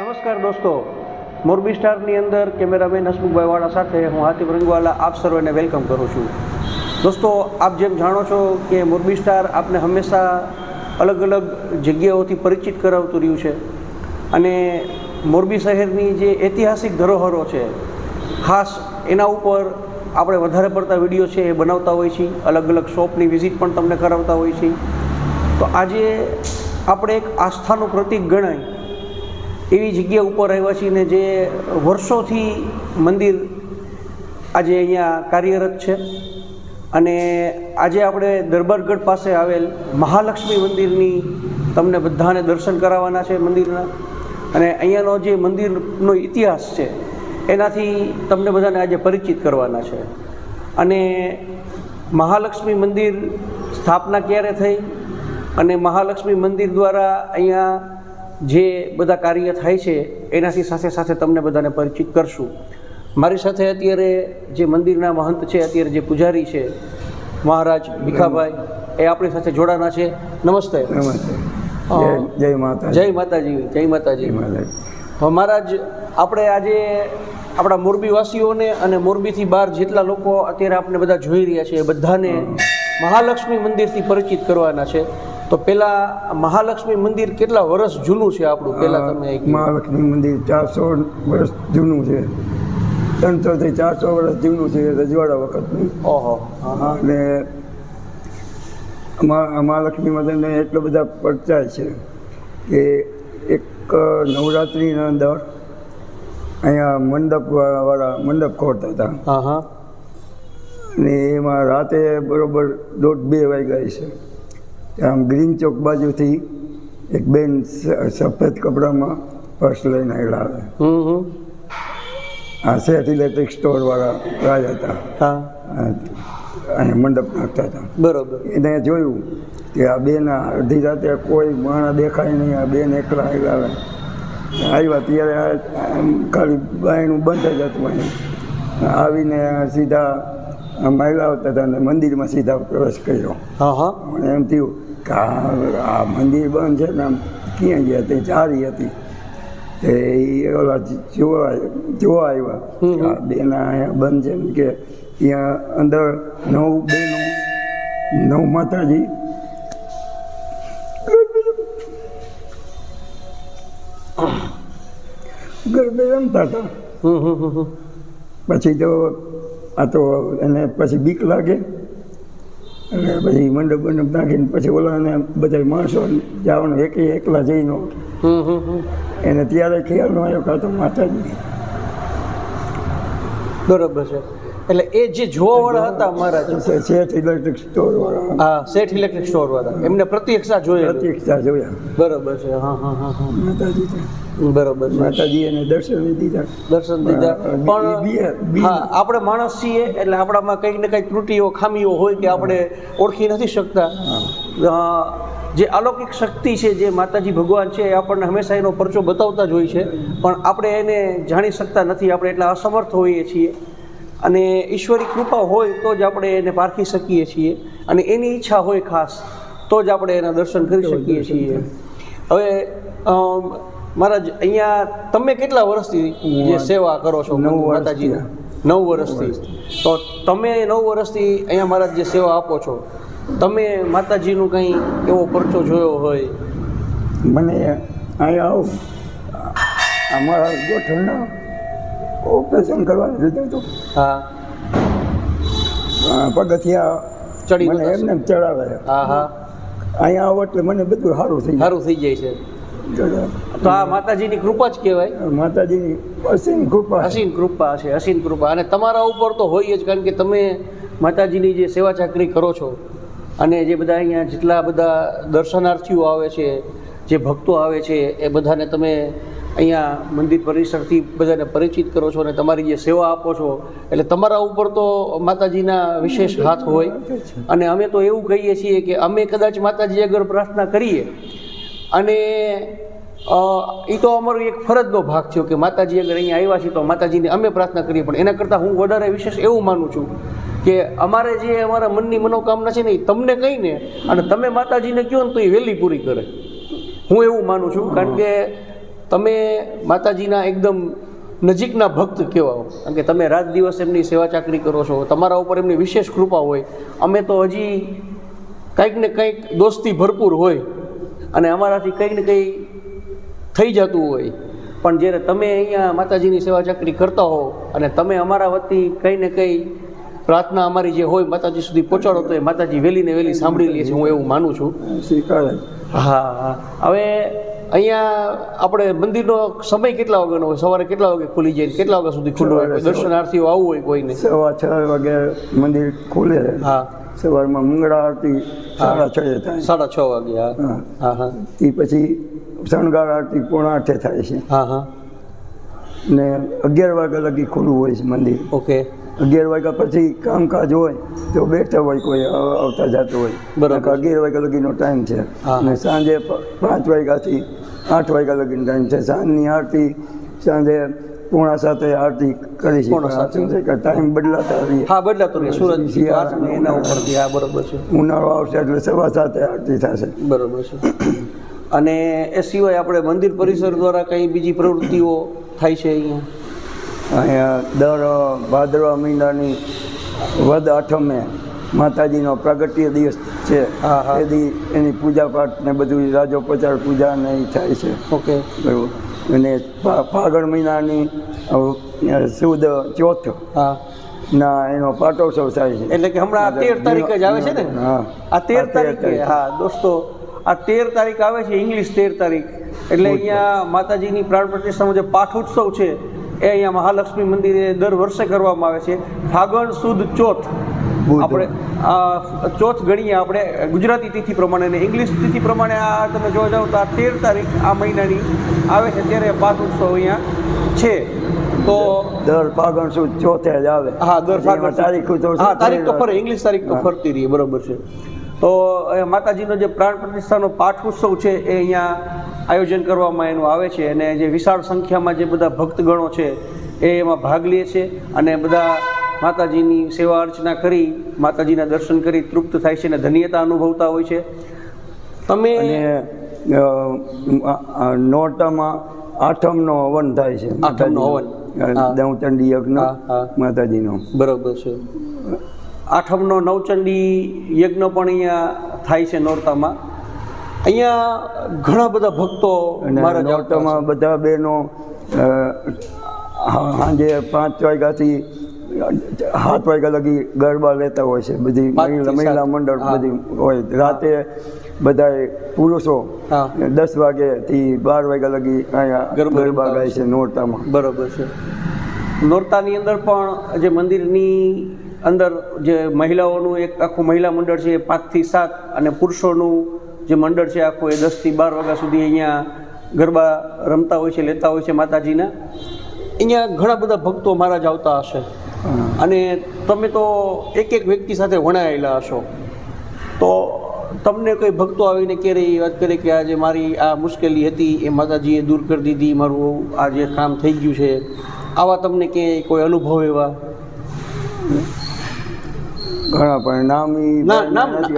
નમસ્કાર દોસ્તો. મોરબી સ્ટારની અંદર કેમેરામેન હસમુખભાઈ સાથે હું હાતિમ રંગવાલા આપ સર્વેને વેલકમ કરું છું. દોસ્તો, આપ જેમ જાણો છો કે મોરબી સ્ટાર આપને હંમેશા અલગ અલગ જગ્યાઓથી પરિચિત કરાવતું રહ્યું છે અને મોરબી શહેરની જે ઐતિહાસિક ધરોહરો છે, ખાસ એના ઉપર આપણે વધારે પડતા વીડિયો છે એ બનાવતા હોઈએ છીએ, અલગ અલગ શોપની વિઝિટ પણ તમને કરાવતા હોઈએ છીએ. તો આજે આપણે એક આસ્થાનું પ્રતીક ગણાય. એવી જગ્યા ઉપર આવ્યા છીએ જે વર્ષોથી મંદિર આજે અહીંયા કાર્યરત છે. અને આજે આપણે દરબારગઢ પાસે આવેલ મહાલક્ષ્મી મંદિરની તમને બધાને દર્શન કરાવવાના છે મંદિરના. અને અહીંયાનો જે મંદિરનો ઇતિહાસ છે, એનાથી તમને બધાને આજે પરિચિત કરવાના છે. અને મહાલક્ષ્મી મંદિર સ્થાપના ક્યારે થઈ? અને મહાલક્ષ્મી મંદિર દ્વારા અહીંયા જે બધા કાર્ય થાય છે એનાથી સાથે સાથે તમને બધાને પરિચિત કરશું. મારી સાથે અત્યારે જે મંદિરના મહંત છે અત્યારે જે પૂજારી છે મહારાજ ભીખાભાઈ એ આપણી સાથે જોડાના છે. નમસ્તે. નમસ્તે. જય જય માતા જય માતાજી જય માતાજી. મહારાજ આપણે આજે આપણા મોરબીવાસીઓને અને મોરબીથી બહાર જેટલા લોકો અત્યારે આપણે બધા જોઈ રહ્યા છે એ બધાને મહાલક્ષ્મી મંદિરથી પરિચિત કરવાના છે. તો પેલા મહાલક્ષ્મી મંદિર કેટલા વર્ષ જૂનું છે આપણું? પેલા તમે મહાલક્ષ્મી મંદિર ચારસો વર્ષ જૂનું છે. ત્રણસો થી ચારસો વર્ષ જૂનું છે રજવાડા વખતનું. ઓહો. અને મહાલક્ષ્મી મંદિરને એટલો બધા પરચાય છે કે એક નવરાત્રિના અંદર અહીંયા મંડપ વાળા મંડપ ખોરતા હતા. હા હા. અને એમાં રાતે બરોબર દોઢ બે વાગ્યા છે આમ ગ્રીન ચોક બાજુથી એક બેન સફેદ કપડામાં પર્સ લઈને આવેલા આવે આ શેઠ ઇલેક્ટ્રિક સ્ટોરવાળા રાજ હતા. હા. અહીંયા મંડપ નાખતા હતા. બરોબર. એને જોયું કે આ બેન અડધી રાતે કોઈ માણસ દેખાય નહીં આ બેન એકલા આવેલા આવે આવ્યા ત્યારે ખાલી બાયણું બંધ જ હતું અહીં. આવીને સીધા આવ્યા આવતા હતા અને મંદિરમાં સીધા પ્રવેશ કર્યો. હા હા. મને એમ થયું કે આ મંદિર બંધ છે ને આમ ક્યાં ગયા તે ચારી હતી. તે ઓલા જોવા જોવા આવ્યા બેન અહીંયા બંધ છે ને કે ત્યાં અંદર નવ બેનો નવ માતાજી. ગરબે રમતા હતા. પછી તો આ તો એને પછી બીક લાગે. અને પછી મંડપ મંડપ નાખીને પછી ઓલાને બધા માણસો જવાનું એક એકલા જઈને હમ. એને ત્યારે ખ્યાલ ન આવ્યો કાં તો માતાજી. બરાબર છે. એટલે એ જે જોવાવાળા હતા મહારાજ શેઠ ઇલેક્ટ્રિક સ્ટોર વાળા હા શેઠ ઇલેક્ટ્રિક સ્ટોર વાળા. એમને પ્રત્યક્ષા જોઈએ પ્રત્યક્ષા જોયા. બરોબર છે હા હા હા હા. માતાજી. બરોબર છે. માતાજી એને દર્શન દીધા દર્શન દીધા. પણ હા આપણે માણસ છીએ એટલે આપણામાં કંઈક ને કંઈક ત્રુટીઓ ખામીઓ હોય કે આપણે ઓળખી નથી શકતા. જે અલૌકિક શક્તિ છે જે માતાજી ભગવાન છે એ આપણને હંમેશા એનો પરચો બતાવતા જ હોય છે. પણ આપણે એને જાણી શકતા નથી. આપણે એટલા અસમર્થ હોઈએ છીએ. અને ઈશ્વરી કૃપા હોય તો જ આપણે એને પારખી શકીએ છીએ. અને એની ઈચ્છા હોય ખાસ તો જ આપણે એના દર્શન કરી શકીએ છીએ. હવે મહારાજ અહીંયા તમે કેટલા વર્ષથી જે સેવા કરો છો નવ માતાજીના? નવ વર્ષથી. તો તમે નવ વર્ષથી અહીંયા મહારાજ જે સેવા આપો છો તમે માતાજીનું કંઈ એવો પરચો જોયો હોય? મને અહીંયા આવું અમારા ગોઠણના ઓપરેશન કરવાનું લીધું હતું હા. આ પગથિયા ચડી મને એમને એમ ચડાવે. હા હા. અહીંયા આવો એટલે મને બધું સારું થઈ સારું થઈ જાય છે. તો આ માતાજીની કૃપા જ કહેવાય. માતાજીની અસીમ કૃપા. અસીમ કૃપા છે અસીમ કૃપા. અને તમારા ઉપર તો હોય જ કારણ કે તમે માતાજીની જે સેવા ચાકરી કરો છો અને જે બધા અહીંયા જેટલા બધા દર્શનાર્થીઓ આવે છે જે ભક્તો આવે છે એ બધાને તમે અહીંયા મંદિર પરિસરથી બધાને પરિચિત કરો છો અને તમારી જે સેવા આપો છો એટલે તમારા ઉપર તો માતાજીના વિશેષ હાથ હોય. અને અમે તો એવું કહીએ છીએ કે અમે કદાચ માતાજી આગળ પ્રાર્થના કરીએ અને એ તો અમારો એક ફરજનો ભાગ થયો કે માતાજી અગર અહીંયા આવ્યા છીએ તો માતાજીને અમે પ્રાર્થના કરીએ પણ એના કરતાં હું વધારે વિશેષ એવું માનું છું કે અમારે જે અમારા મનની મનોકામના છે ને એ તમને કહીને અને તમે માતાજીને કહો ને તો એ વહેલી પૂરી કરે. હું એવું માનું છું કારણ કે તમે માતાજીના એકદમ નજીકના ભક્ત કહેવાઓ. કારણ કે તમે રાત દિવસ એમની સેવા ચાકરી કરો છો તમારા ઉપર એમની વિશેષ કૃપા હોય. અમે તો હજી કંઈક ને કંઈક દોસ્તી ભરપૂર હોય અને અમારાથી કંઈક ને કંઈ થઈ જતું હોય. પણ જ્યારે તમે અહીંયા માતાજીની સેવા ચાકરી કરતા હો અને તમે અમારા વતી કંઈ ને કંઈ પ્રાર્થના અમારી જે હોય માતાજી સુધી પહોંચાડો તો એ માતાજી વહેલી ને વહેલી સાંભળી લે છે હું એવું માનું છું. સ્વીકારે હા હા. હવે અહીંયા આપણે મંદિરનો સમય કેટલા વાગ્યાનો હોય? સવારે કેટલા વાગે ખુલી જાય? કેટલા વાગ્યા સુધી ખુલ્લું હોય? દર્શનાર્થીઓ આવવું હોય કોઈને? સવા છ વાગે મંદિર ખુલે. હા. સવારમાં મંગળા આરતી સાડા છ થાય. સાડા છ વાગે હા. હા. હા હા. એ પછી શણગાર આરતી પોણા આઠે થાય છે. હા હા. ને અગિયાર વાગ્યા લગી ખુલ્લું હોય છે મંદિર. ઓકે. અગિયાર વાગ્યા પછી કામકાજ હોય તો બેઠા હોય કોઈ આવ- આવતા જતું હોય. બરાબર. અગિયાર વાગ્યા લગીનો ટાઈમ છે. અને સાંજે પાંચ વાગ્યાથી આઠ વાગ્યા લગીનો ટાઈમ છે. સાંજની આરતી સાંજે પોણા સાથે આરતી કરી છે કે ટાઈમ બદલાતા રહીએ. હા બદલાતો રહે સુરત એના ઉપરથી હા બરાબર છે. ઉનાળો આવશે એટલે સવા સાથે આરતી થશે. બરાબર છે. અને એ સિવાય આપણે મંદિર પરિસર દ્વારા કંઈ બીજી પ્રવૃત્તિઓ થાય છે અહીંયા? અહીંયા દર ભાદરવા મહિનાની વદ આઠમે માતાજીનો પ્રાગટ્ય દિવસ છે. હા, હા. એ એની પૂજાપાઠ ને બધું રાજોપચાર પૂજા ને એ થાય છે. ઓકે. બરાબર. અને ફાગણ મહિનાની સુદ ચોથ હા. ના એનો પાટોત્સવ થાય છે. એટલે કે હમણાં આ તેર તારીખ જ આવે છે ને? હા. આ તેર તારીખે? હા દોસ્તો આ તેર તારીખ આવે છે ઇંગ્લિશ તેર તારીખ. એટલે અહીંયા માતાજીની પ્રાણ પ્રતિષ્ઠાનો જે પાઠ ઉત્સવ છે. એ અહીંયા મહાલક્ષ્મી મંદિરે દર વર્ષે કરવામાં આવે છે. ફાગણ સુદ ચોથ આપણે આ ચોથ ગણીએ આપણે ગુજરાતી તિથિ પ્રમાણે અને ઇંગ્લિશ તિથિ પ્રમાણે આ તમે જોવા જાઓ તો આ તેર તારીખ આ મહિનાની આવે છે ત્યારે પાઠ ઉત્સવ અહીંયા છે. તો દર ફાગણ સુદ ચોથે જ આવે. હા દર ફાગણ તારીખ હા તારીખ તો ફરે ઇંગ્લિશ તારીખ તો ફરતી રહી બરોબર છે. તો માતાજીનો જે પ્રાણ પ્રતિષ્ઠાનો પાઠ ઉત્સવ છે એ અહીંયા આયોજન કરવામાં એનું આવે છે અને જે વિશાળ સંખ્યામાં જે બધા ભક્તગણો છે એ એમાં ભાગ લે છે અને બધા માતાજીની સેવા અર્ચના કરી માતાજીના દર્શન કરી તૃપ્ત થાય છે અને ધન્યતા અનુભવતા હોય છે તમે નોરતામાં આઠમનો હવન થાય છે આઠમનો હવન. માતાજીનો. યજ્ઞ. માતાજીનો બરોબર છે આઠમનો નવચંડી યજ્ઞ પણ અહીંયા થાય છે નોરતામાં અહીંયા ઘણા બધા ભક્તો મારા જ નોરતામાં બધા બહેનો સાંજે પાંચ વાગ્યાથી સાત વાગ્યા લગી ગરબા લેતા હોય છે. બધી મહિલા મંડળ બધી હોય. રાતે બધા પુરુષો દસ વાગ્યાથી બાર વાગ્યા લગી અહીંયા ગરબા ગાય છે નોરતામાં. બરોબર છે. નોરતાની અંદર પણ જે મંદિરની અંદર જે મહિલાઓનું એક આખું મહિલા મંડળ છે એ પાંચથી સાત અને પુરુષોનું જે મંડળ છે આખું એ દસથી બાર વાગ્યા સુધી અહીંયા ગરબા રમતા હોય છે લેતા હોય છે માતાજીના. અહીંયા ઘણા બધા ભક્તો મારા જ આવતા હશે. અને તમે તો એક એક વ્યક્તિ સાથે વણાયેલા હશો. તો તમને કોઈ ભક્તો આવીને ક્યારે એ વાત કરે કે આજે મારી આ મુશ્કેલી હતી એ માતાજીએ દૂર કરી દીધી મારું આ જે કામ થઈ ગયું છે આવા તમને કે કોઈ અનુભવ એવા? ઘણા પણ નામ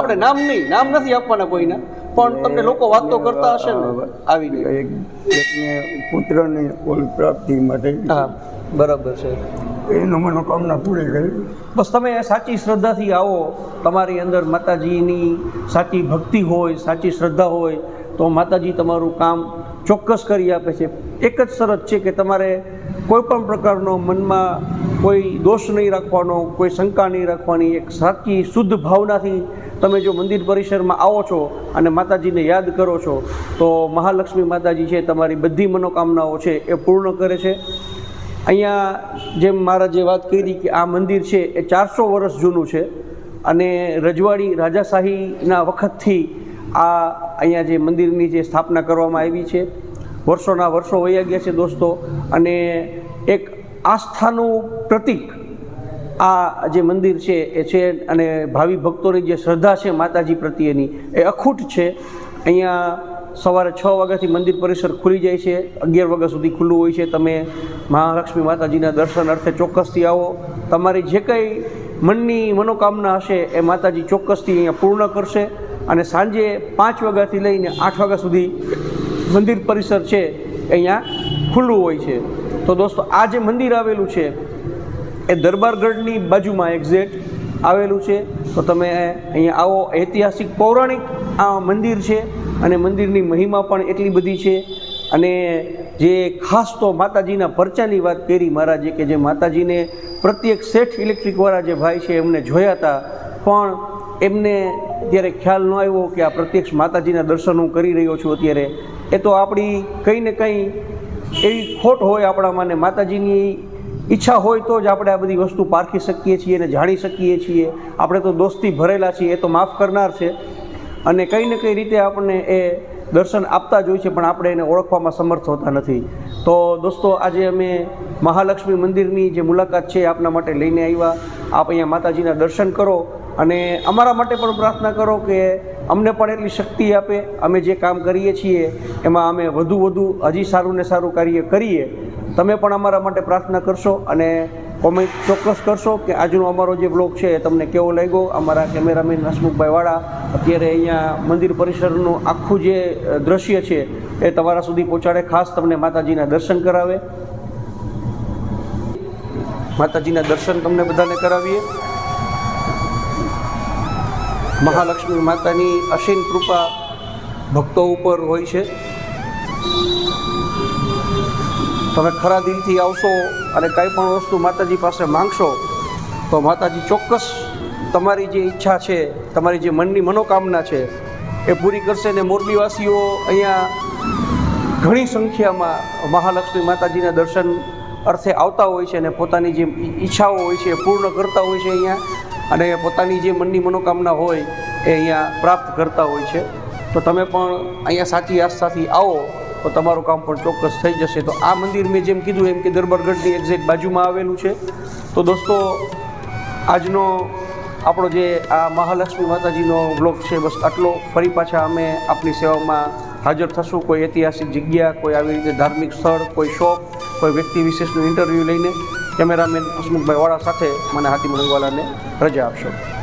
આપણે નામ નહીં નામ નથી આપવાના કોઈના. પણ તમને લોકો વાતો કરતા હશે ને? આવીને એક એકને પુત્રની ઓલ પ્રાપ્તિ માટે હા બરાબર છે. એનું મનોકામના પૂરી કરી. બસ તમે સાચી શ્રદ્ધાથી આવો. તમારી અંદર માતાજીની સાચી ભક્તિ હોય સાચી શ્રદ્ધા હોય તો માતાજી તમારું કામ ચોક્કસ કરી આપે છે. એક જ શરત છે કે તમારે કોઈ પણ પ્રકારનો મનમાં કોઈ દોષ નહીં રાખવાનો કોઈ શંકા નહીં રાખવાની. એક સાચી શુદ્ધ ભાવનાથી તમે જો મંદિર પરિસરમાં આવો છો અને માતાજીને યાદ કરો છો, તો મહાલક્ષ્મી માતાજી છે તમારી બધી મનોકામનાઓ છે એ પૂર્ણ કરે છે. અહીંયા જેમ મારા જે વાત કરી કે આ મંદિર છે એ ચારસો વર્ષ જૂનું છે અને રજવાડી રાજાશાહીના વખતથી આ અહીંયા જે મંદિરની જે સ્થાપના કરવામાં આવી છે. વર્ષોના વર્ષો વયા ગયા છે દોસ્તો અને એક આસ્થાનું પ્રતીક આ જે મંદિર છે એ છે અને ભાવિ ભક્તોની જે શ્રદ્ધા છે માતાજી પ્રત્યેની, એ અખૂટ છે. અહીંયા સવારે છ વાગ્યાથી મંદિર પરિસર ખુલી જાય છે. અગિયાર વાગ્યા સુધી ખુલ્લું હોય છે. તમે મહાલક્ષ્મી માતાજીના દર્શન અર્થે ચોક્કસથી આવો. તમારી જે કંઈ મનની મનોકામના હશે એ માતાજી ચોક્કસથી અહીંયા પૂર્ણ કરશે અને સાંજે પાંચ વાગ્યાથી લઈને આઠ વાગ્યા સુધી મંદિર પરિસર છે અહીંયા ખુલ્લું હોય છે. તો દોસ્તો, આ જે મંદિર આવેલું છે એ દરબારગઢની બાજુમાં એક્ઝેક્ટ આવેલું છે. તો તમે અહીંયા આવો. ઐતિહાસિક, પૌરાણિક આ મંદિર છે અને મંદિરની મહિમા પણ એટલી બધી છે. અને જે ખાસ તો માતાજીના પરચાની વાત કરી મહારાજે કે જે માતાજીને પ્રત્યેક શેઠ ઇલેક્ટ્રિકવાળા જે ભાઈ છે એમને જોયા હતા. પણ એમને ત્યારે ખ્યાલ ન આવ્યો કે આ પ્રત્યક્ષ માતાજીના દર્શન હું કરી રહ્યો છું અત્યારે. એ તો આપણી કંઈ ને કંઈ એવી ખોટ હોય આપણામાં ને માતાજીની ઈચ્છા હોય તો જ આપણે આ બધી વસ્તુ પારખી શકીએ છીએ અને જાણી શકીએ છીએ. આપણે તો દોસ્તી ભરેલા છીએ, એ તો માફ કરનાર છે. અને કંઈ ને કઈ રીતે આપણને એ દર્શન આપતા જ હોય છે, પણ આપણે એને ઓળખવામાં સમર્થ હોતા નથી. તો દોસ્તો, આજે અમે મહાલક્ષ્મી મંદિરની જે મુલાકાત છે આપના માટે લઈને આવ્યા. આપ અહીંયા માતાજીના દર્શન કરો અને અમારા માટે પણ પ્રાર્થના કરો કે અમને પણ એટલી શક્તિ આપે. અમે જે કામ કરીએ છીએ, એમાં અમે વધુ વધુ હજી સારું ને સારું કાર્ય કરીએ. તમે પણ અમારા માટે પ્રાર્થના કરશો અને કોમેન્ટ ચોક્કસ કરશો કે આજનો અમારો જે બ્લોગ છે એ તમને કેવો લાગ્યો? અમારા કેમેરામેન હસમુખભાઈ અત્યારે અહીંયા મંદિર પરિસરનું આખું જે દ્રશ્ય છે એ તમારા સુધી પહોંચાડે. ખાસ તમને માતાજીના દર્શન કરાવે. માતાજીના દર્શન તમને બધાને કરાવીએ. મહાલક્ષ્મી માતાની અસીમ કૃપા ભક્તો ઉપર હોય છે. તમે ખરા દિલથી આવશો અને કંઈ પણ વસ્તુ માતાજી પાસે માંગશો, તો માતાજી ચોક્કસ તમારી જે ઈચ્છા છે, તમારી જે મનની મનોકામના છે, એ પૂરી કરશે ને મોરબીવાસીઓ અહીંયા ઘણી સંખ્યામાં મહાલક્ષ્મી માતાજીના દર્શન અર્થે આવતા હોય છે અને પોતાની જે ઈચ્છાઓ હોય છે એ પૂર્ણ કરતા હોય છે અહીંયા, અને પોતાની જે મનની મનોકામના હોય એ અહીંયા પ્રાપ્ત કરતા હોય છે. તો તમે પણ અહીંયા સાચી આસ્થાથી આવો. તો તમારું કામ પણ ચોક્કસ થઈ જશે. તો આ મંદિર મેં જેમ કીધું એમ કે દરબારગઢની એક્ઝેક્ટ બાજુમાં આવેલું છે. તો દોસ્તો, આજનો આપણો જે આ મહાલક્ષ્મી માતાજીનો બ્લોગ છે, બસ આટલો. ફરી પાછા અમે આપની સેવામાં હાજર થશું. કોઈ ઐતિહાસિક જગ્યા, કોઈ આવી રીતે ધાર્મિક સ્થળ, કોઈ શોપ, કોઈ વ્યક્તિ વિશેષનું ઇન્ટરવ્યૂ લઈને. કેમેરામેન હસમુખભાઈ વાળા સાથે મને હાથી રંગવાલાને રજા આપશો.